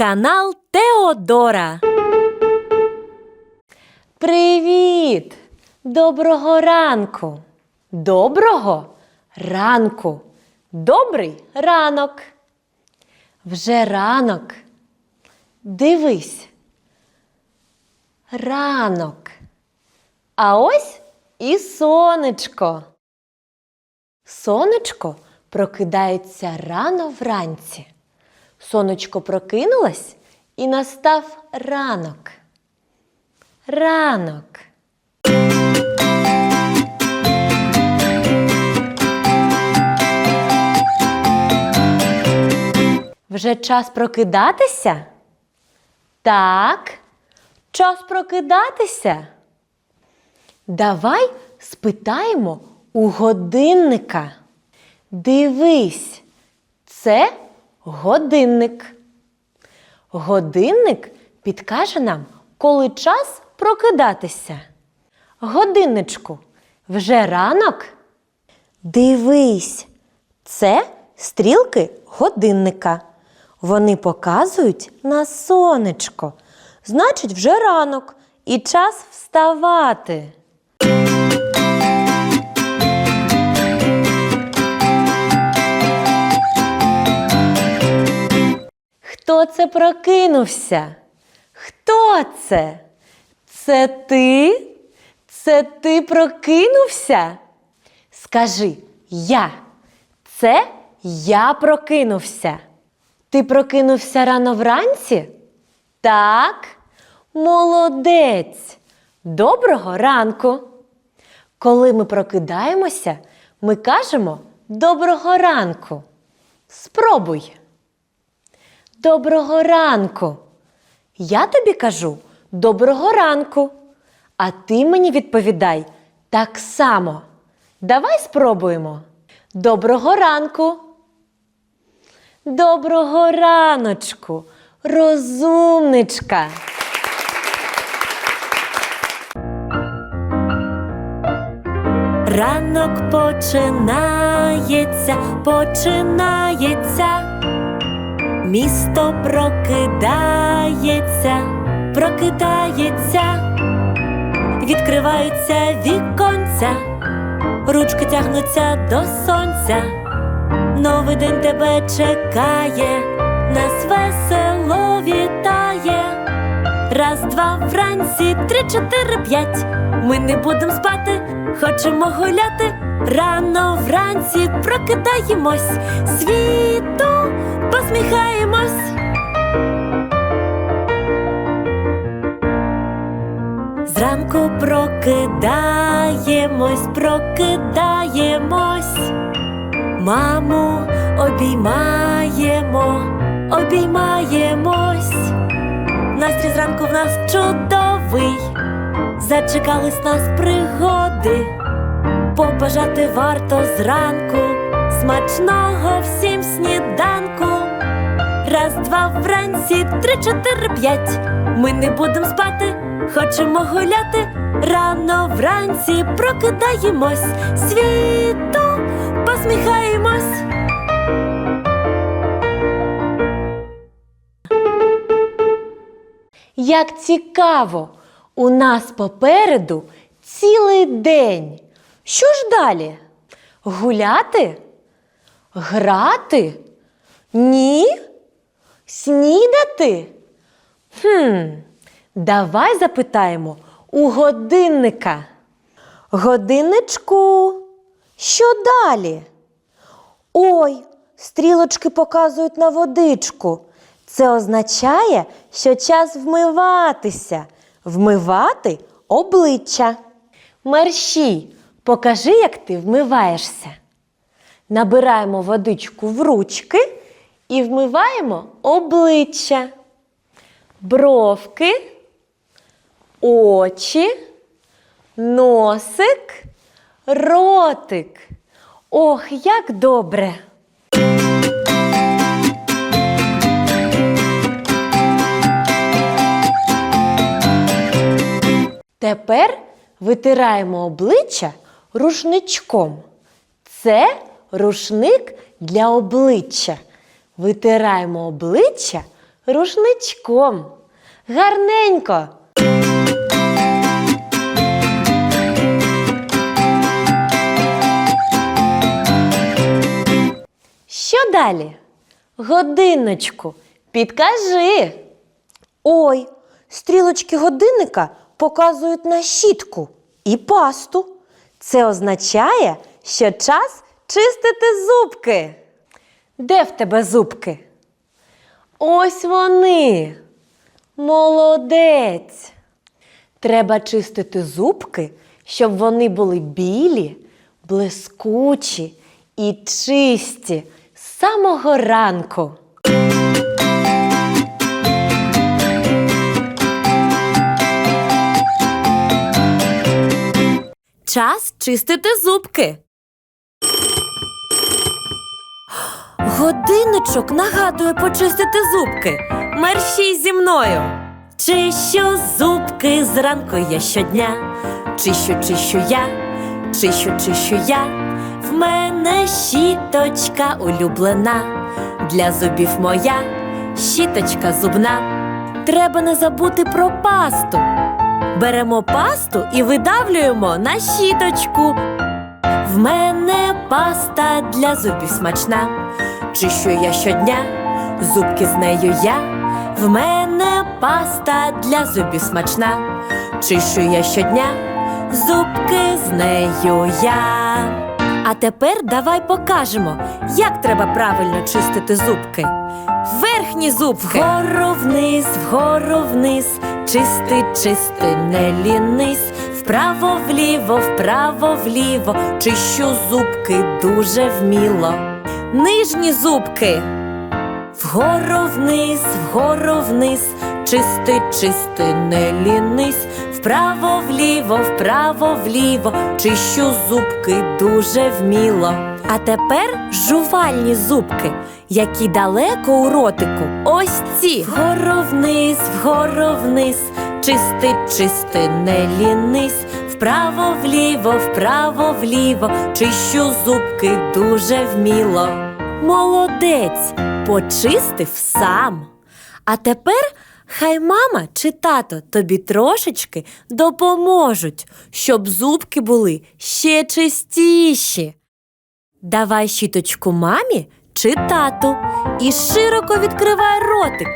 Канал Теодора. Привіт! Доброго ранку! Доброго ранку! Добрий ранок! Вже ранок. Дивись. Ранок. А ось і сонечко. Сонечко прокидається рано вранці. Сонечко прокинулось і настав ранок. Ранок. Вже час прокидатися? Так, час прокидатися. Давай спитаємо у годинника. Дивись, це годинник. Годинник підкаже нам, коли час прокидатися. Годинничку, вже ранок? Дивись, це стрілки годинника. Вони показують на сонечко. Значить, вже ранок і час вставати. Хто це прокинувся? Хто це? Це ти? Це ти прокинувся? Скажи я. Це я прокинувся. Ти прокинувся рано вранці? Так, молодець. Доброго ранку. Коли ми прокидаємося, ми кажемо доброго ранку. Спробуй. Доброго ранку. Я тобі кажу доброго ранку. А ти мені відповідай так само. Давай спробуємо. Доброго ранку. Доброго раночку, розумничка. Ранок починається, починається. Місто прокидається, прокидається, відкриваються віконця, ручки тягнуться до сонця. Новий день тебе чекає, нас весело вітає. Раз, два, вранці, три, чотири, п'ять. Ми не будемо спати, хочемо гуляти. Рано вранці прокидаємось, світу посміхаємось. Зранку прокидаємось, прокидаємось. Маму обіймаємо, обіймаємось. Настрій зранку в нас чудовий. Зачекались нас пригоди. Побажати варто зранку. Смачного всім сніданку. Раз, два, вранці, три, чотири, п'ять. Ми не будемо спати, хочемо гуляти. Рано вранці прокидаємось, світу посміхаємось. Як цікаво! У нас попереду цілий день. Що ж далі? Гуляти? Грати? Ні? Снідати? Хм, давай запитаємо у годинника. Годинничку, що далі? Ой, стрілочки показують на водичку. Це означає, що час вмиватися, вмивати обличчя. Мерщій, покажи, як ти вмиваєшся. Набираємо водичку в ручки і вмиваємо обличчя, бровки, очі, носик, ротик. Ох, як добре! Тепер витираємо обличчя рушничком. Це рушник для обличчя. Витираємо обличчя рушничком. Гарненько. Що далі? Годинночку, підкажи. Ой, стрілочки годинника показують на щітку і пасту. Це означає, що час чистити зубки. Де в тебе зубки? Ось вони. Молодець. Треба чистити зубки, щоб вони були білі, блискучі і чисті з самого ранку. Час чистити зубки. Годинничок нагадує почистити зубки. Мерщій зі мною. Чищу зубки зранку я щодня. Чищу, чищу я, чищу, чищу я. В мене щіточка улюблена. Для зубів моя щіточка зубна. Треба не забути про пасту. Беремо пасту і видавлюємо на щіточку. В мене паста для зубів смачна. Чищу я щодня, зубки з нею я. В мене паста для зубів смачна. Чищу я щодня, зубки з нею я. А тепер давай покажемо, як треба правильно чистити зубки. Верхні зубки. Вгору вниз, вгору вниз, чисти, чисти, не лінись. Вправо вліво, вправо вліво, чищу зубки дуже вміло. Нижні зубки. Вгору вниз, вгору вниз, чисти, чисти, не лінись. Вправо вліво, вправо вліво, чищу зубки дуже вміло. А тепер жувальні зубки, які далеко у ротику. Ось ці. Вгору вниз, вгору вниз, чисти, чисти, не лінись. Вправо вліво, вправо вліво, чищу зубки дуже вміло. Молодець, почистив сам. А тепер хай мама чи тато тобі трошечки допоможуть, щоб зубки були ще чистіші. Давай щіточку мамі чи тату і широко відкривай ротик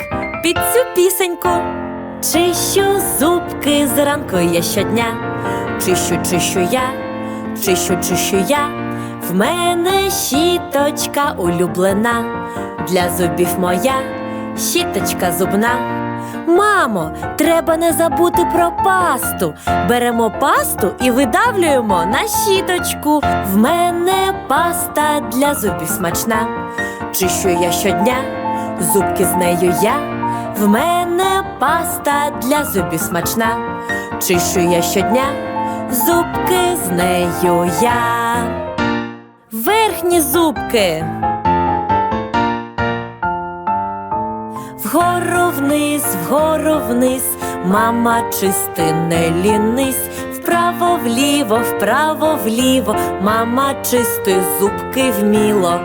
під цю пісеньку. Чищу зубки зранку я щодня, чищу, чищу я, чищу, чищу я. В мене щіточка улюблена, для зубів моя щіточка зубна. Мамо, треба не забути про пасту. Беремо пасту і видавлюємо на щіточку. В мене паста для зубів смачна. Чищу я щодня, зубки з нею я. В мене паста для зубів смачна. Чищу я щодня, зубки з нею я. Верхні зубки. Вгору вниз, вгору вниз, мама чисти не лінись, вправо вліво, вправо вліво, мама чисти зубки вміло.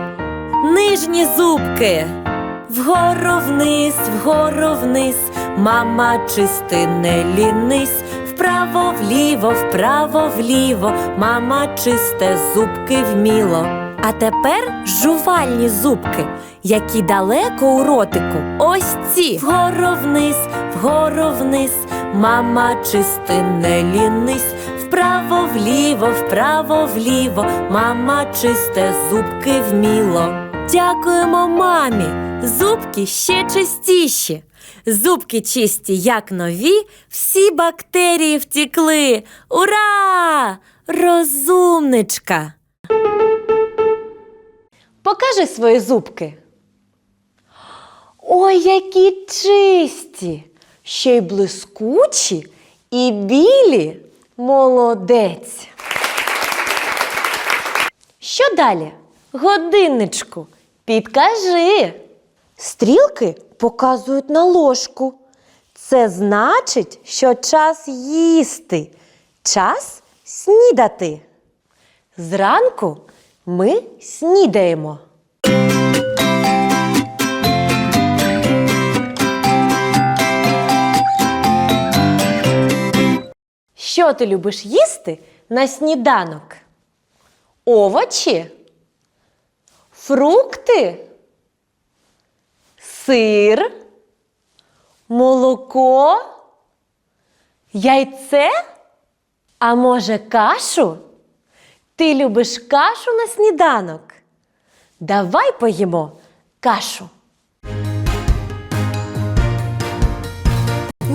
Нижні зубки. Вгору вниз, вгору вниз, мама чисти не лінись, вправо вліво, вправо вліво, мама чисте зубки вміло. А тепер жувальні зубки, які далеко у ротику. Ось ці. Вгору вниз, вгору вниз, мама чисти не лінись. Вправо вліво, вправо вліво, мама чисте зубки вміло. Дякуємо мамі. Зубки ще чистіші. Зубки чисті, як нові, всі бактерії втікли. Ура! Розумничка! Покажи свої зубки. Ой, які чисті, ще й блискучі і білі. Молодець. Що далі? Годинничку, підкажи. Стрілки показують на ложку. Це значить, що час їсти, час снідати. Зранку ми снідаємо. Що ти любиш їсти на сніданок? Овочі, фрукти. Сир? Молоко? Яйце? А може кашу? Ти любиш кашу на сніданок? Давай поїмо кашу.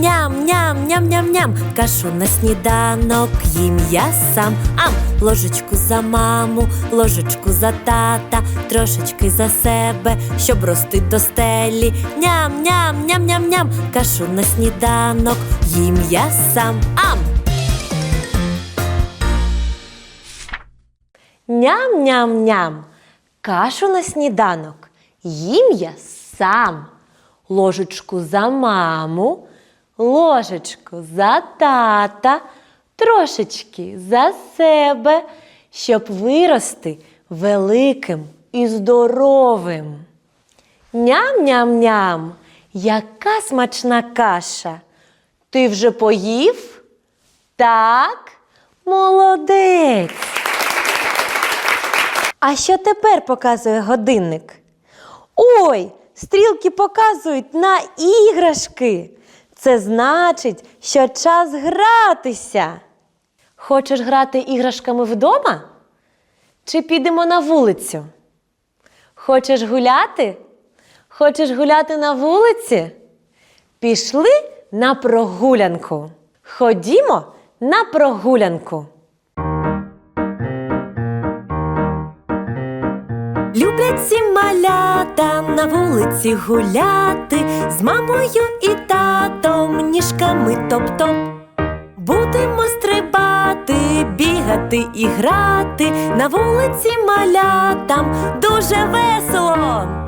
Ням-ням-ням-ням-ням, кашу на сніданок їм я сам. Ам, ложечку за маму, ложечку за тата, трошечки за себе, щоб рости до стелі. Ням-ням-ням-ням-ням, кашу на сніданок їм я сам. Ам! Ням-ням-ням. Кашу на сніданок. Їм я сам. Ложечку за маму, ложечку за тата, трошечки за себе, щоб вирости великим і здоровим. Ням-ням-ням. Яка смачна каша. Ти вже поїв? Так, молодець. А що тепер показує годинник? Ой, стрілки показують на іграшки. Це значить, що час гратися. Хочеш грати іграшками вдома? Чи підемо на вулицю? Хочеш гуляти? Хочеш гуляти на вулиці? Пішли на прогулянку. Ходімо на прогулянку. Всі малята на вулиці гуляти з мамою і татом ніжками топ-топ. Будемо стрибати, бігати і грати на вулиці малятам дуже весело.